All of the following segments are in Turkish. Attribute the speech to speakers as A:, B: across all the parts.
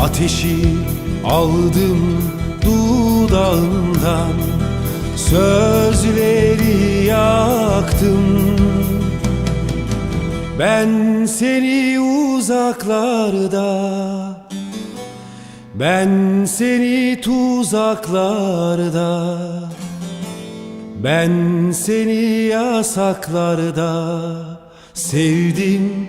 A: Ateşi aldım dudağından Sözleri yaktım. Ben seni uzaklarda Ben seni tuzaklarda Ben seni yasaklarda Sevdim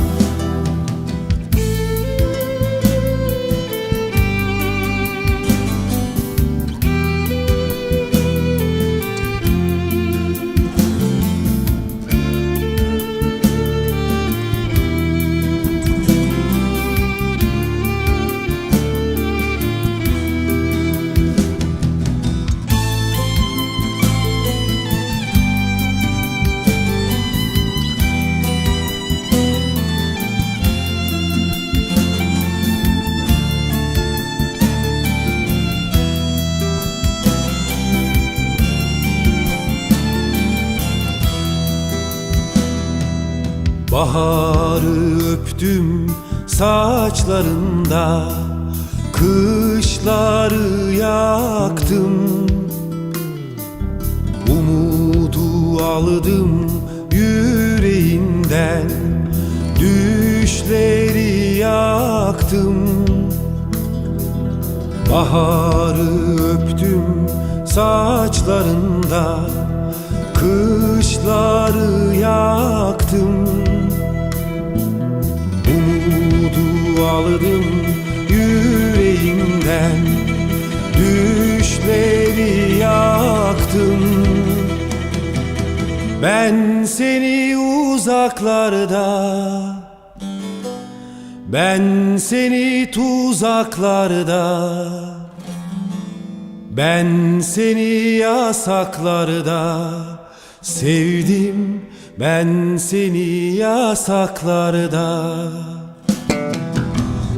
A: Baharı öptüm saçlarında Kışları yaktım. Umudu aldım yüreğinden Düşleri yaktım. Baharı öptüm saçlarında Kışları yaktım Aldım yüreğimden. Düşleri yaktım. Ben seni uzaklarda Ben seni tuzaklarda Ben seni yasaklarda. Sevdim ben seni yasaklarda